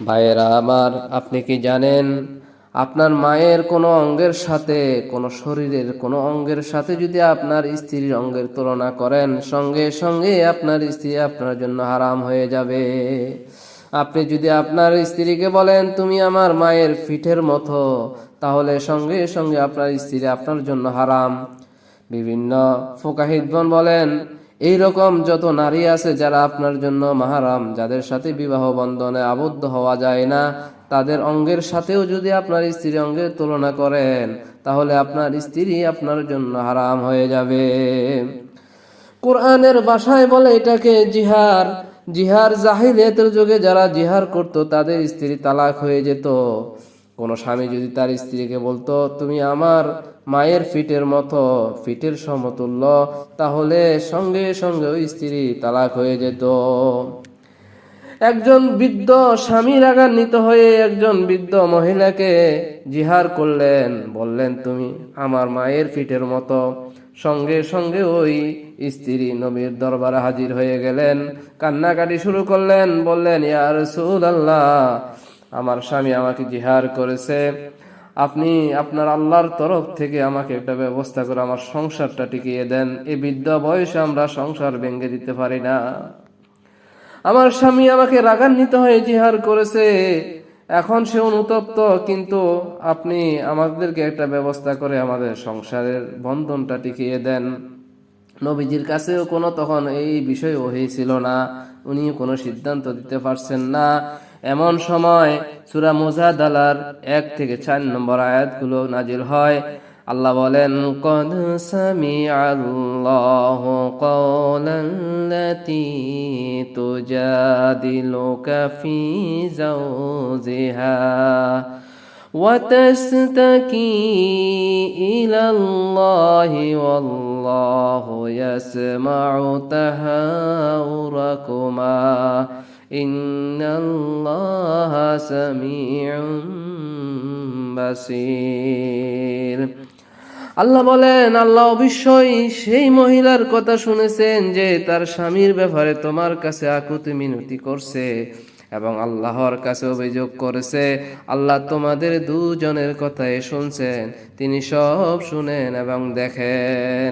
ভাইয়েরা আমার আপনি কি জানেন, আপনার মায়ের কোনো অঙ্গের সাথে, কোনো শরীরের কোনো অঙ্গের সাথে যদি আপনার স্ত্রীর অঙ্গের তুলনা করেন, সঙ্গে সঙ্গে আপনার স্ত্রী আপনার জন্য হারাম হয়ে যাবে। আপনি যদি আপনার স্ত্রীকে বলেন, তুমি আমার মায়ের ফিটের মতো, তাহলে সঙ্গে সঙ্গে আপনার স্ত্রী আপনার জন্য হারাম। বিভিন্ন ফোকাহিদগণ বলেন এই রকম যত নারী আছে যারা আপনার জন্য মাহারাম, যাদের সাথে বিবাহ বন্ধনে আবদ্ধ হওয়া যায় না, তাদের অঙ্গের সাথেও যদি আপনার স্ত্রীর অঙ্গের তুলনা করেন, তাহলে আপনার স্ত্রী আপনার জন্য হারাম হয়ে যাবে। কোরআনের বাসায় বলে এটাকে জিহার। জিহার জাহিলিয়াতের যুগে যারা জিহার করত, তাদের স্ত্রী তালাক হয়ে যেত। কোনো স্বামী যদি তার স্ত্রীকে বলতো, তুমি আমার মায়ের ফিটের মতো, ফিটের সমতুল্য, তাহলে সঙ্গে সঙ্গে ওই স্ত্রী তালাক হয়ে যেত। একজন বৃদ্ধ স্বামী রাগান্বিত হয়ে একজন বৃদ্ধ মহিলাকে জিহার করলেন, বললেন, তুমি আমার মায়ের ফিটের মতো। সঙ্গে সঙ্গে ওই স্ত্রী নবীর দরবারে হাজির হয়ে গেলেন, কান্নাকাটি শুরু করলেন, বললেন, ইয়া রাসূলুল্লাহ আমার স্বামী আমাকে জিহার করেছে। আপনি আপনার আল্লাহর তরফ থেকে আমাকে একটা ব্যবস্থা করে আমার সংসারটা টিকিয়ে দেন। এই বৃদ্ধ বয়সে আমরা সংসার ভেঙে দিতে পারি না। আমার স্বামী আমাকে রাগান্বিত হয়ে জিহার করেছে। এখন সে অনুতপ্ত, কিন্তু আপনি আমাদেরকে একটা ব্যবস্থা করে আমাদের সংসারের বন্ধনটা টিকিয়ে দেন। নবীজির কাছেও কোনো তখন এই বিষয় হয়েছিল না। উনি কোনো সিদ্ধান্ত দিতে পারছেন না। এমন সময় সুরা মুজাদালার এক থেকে চার নম্বর আয়াতগুলো নাজিল হয় আল্লাহ বলেন কদ সামি আল্লাহ কৌলাল্লাতি তুজাদিলুকা ফি জাওজিহা وتستكي إلى الله والله يسمع تهاوركما إن الله سميع بصير আল্লাহ বলেন আল্লাহ অবশ্যই সেই মহিলার কথা শুনেছেন যে তার স্বামীর ব্যাপারে তোমার কাছে আকুতি মিনতি করছে এবং আল্লাহর কাছে অভিযোগ করেছে আল্লাহ তোমাদের দুজনের কথাই শুনছেন তিনি সব শুনেন এবং দেখেন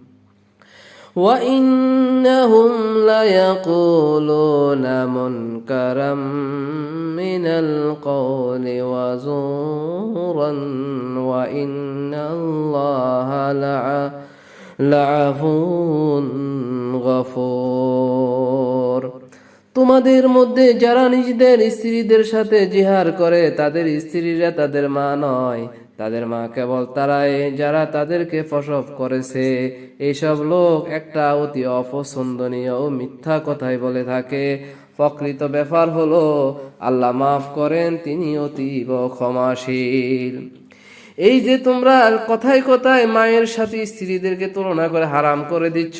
وإنهم ليقولون منكرا من القول وزورا وإن الله لع لعفو غفور তোমাদের মধ্যে যারা নিজেদের স্ত্রীদের সাথে জিহার করে, তাদের স্ত্রীরা তাদের মা নয়। তাদের মা কেবল তারাই, যারা তাদেরকে প্রসব করেছে। এইসব লোক একটা অতি অপছন্দনীয় ও মিথ্যা কথাই বলে থাকে। প্রকৃত ব্যাপার হলো, আল্লাহ মাফ করেন, তিনি অতীব ক্ষমাশীল। এই যে তোমরা কথায় কথায় মায়ের সাথে স্ত্রীদেরকে তুলনা করে হারাম করে দিচ্ছ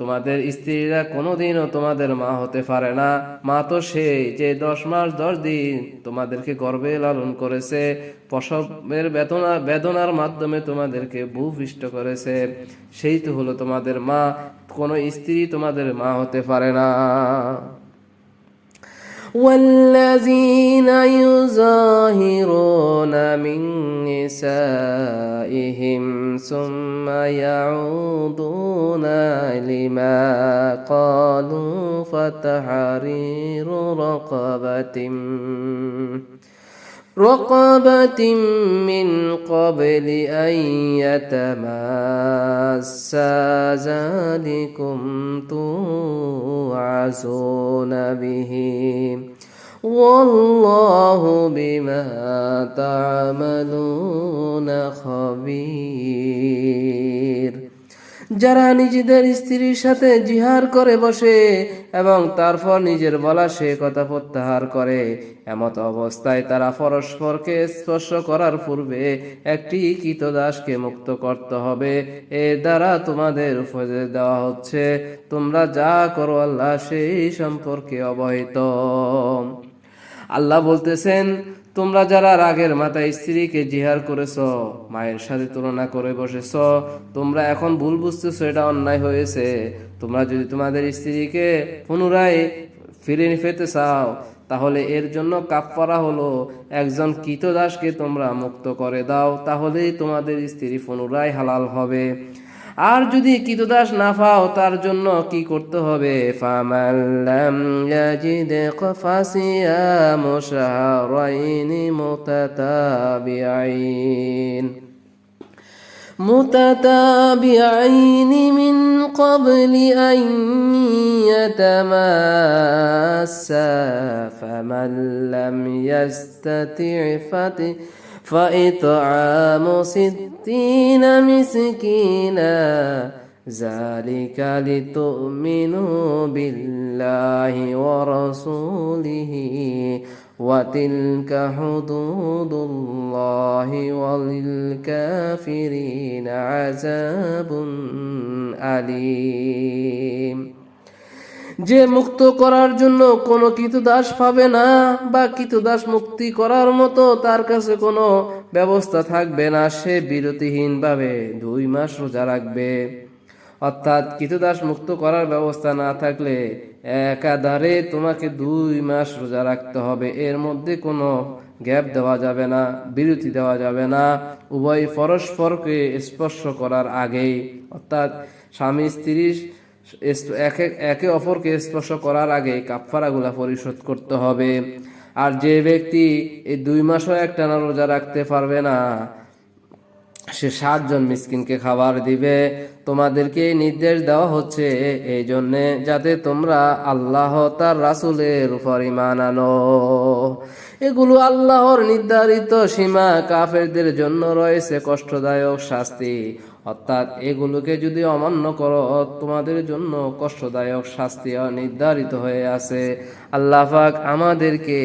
তোমাদের স্ত্রীরা কোনোদিনও তোমাদের মা হতে পারে না। মা তো সেই যে দশ মাস, দশ দিন তোমাদেরকে গর্বে লালন করেছে, প্রসবের বেদনা, বেদনার মাধ্যমে তোমাদেরকে ভূপিষ্ট করেছে। সেই তো হলো তোমাদের মা, কোনো স্ত্রী তোমাদের মা হতে পারে না। والذين يظاهرون من نسائهم ثم يعودون لما قالوا فتحرير رقبة رقبة من قبل أن يتماسا ذلكم توعزون به. والله بما تعملون خبير. যারা নিজেদের স্ত্রীর সাথে জিহার করে বসে এবং তারপর নিজের বলা সে কথা প্রত্যাহার করে, এমত অবস্থায় তারা পরস্পরকে স্পর্শ করার পূর্বে একটি কীতদাসকে মুক্ত করতে হবে। এর দ্বারা তোমাদের উপদেশ দেওয়া হচ্ছে, তোমরা যা করো আল্লাহ সেই সম্পর্কে অবহিত। আল্লাহ বলতেছেন তোমরা যারা রাগের মাথায় স্ত্রীকে জিহার করেছ, মায়ের সাথে তুলনা করে বসেছ, তোমরা এখন ভুল বুঝতেছো, এটা অন্যায় হয়েছে। তোমরা যদি তোমাদের স্ত্রীকে পুনরায় ফিরে পেতে চাও, তাহলে এর জন্য কাপড়া হলো। একজন কীতদাসকে তোমরা মুক্ত করে দাও, তাহলেই তোমাদের স্ত্রী পুনরায় হালাল হবে। আর যদি কীতদাস না পাও তার জন্য কি করতে হবে ফামাল্লাম ইয়াজিদ ফাসিয়াম শাহরাইন মুতাতাবিআইন متتابعين من قبل أن يتماسا فمن لم يستطع فت- فإطعام ستين مسكينا ذلك لتؤمنوا بالله ورسوله وتلك حدود الله وللكافرين عذاب أليم. যে মুক্ত করার জন্য কোনো দাস পাবে না বা দাস মুক্তি করার মতো তার কাছে কোনো ব্যবস্থা থাকবে না, সে বিরতিহীনভাবে দুই মাস রোজা রাখবে। অর্থাৎ দাস মুক্ত করার ব্যবস্থা না থাকলে একাধারে তোমাকে দুই মাস রোজা রাখতে হবে। এর মধ্যে কোনো গ্যাপ দেওয়া যাবে না, বিরতি দেওয়া যাবে না। উভয় পরস্পরকে স্পর্শ করার আগেই। অর্থাৎ স্বামী স্ত্রী একে অপরকে স্পর্শ করার আগে কাপড়াগুলা পরিশোধ করতে হবে। আর যে ব্যক্তি এই দুই মাসও একটানা রোজা রাখতে পারবে না, সে সাতজন মিসকিনকে খাবার দিবে। তোমাদেরকে নির্দেশ দেওয়া হচ্ছে এই জন্যে যাতে তোমরা আল্লাহ তার রাসুলের উপর ইমান আনো। এগুলো আল্লাহর নির্ধারিত সীমা কাফেরদের জন্য রয়েছে কষ্টদায়ক শাস্তি। অর্থাৎ এগুলোকে যদি অমান্য করো, তোমাদের জন্য কষ্টদায়ক শাস্তি নির্ধারিত হয়ে আছে। আল্লাহ আমাদেরকে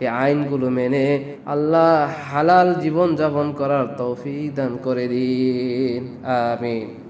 এই আইনগুলো মেনে আল্লাহ হালাল জীবন যাপন করার তৌফিক দান করে দিন। আমিন।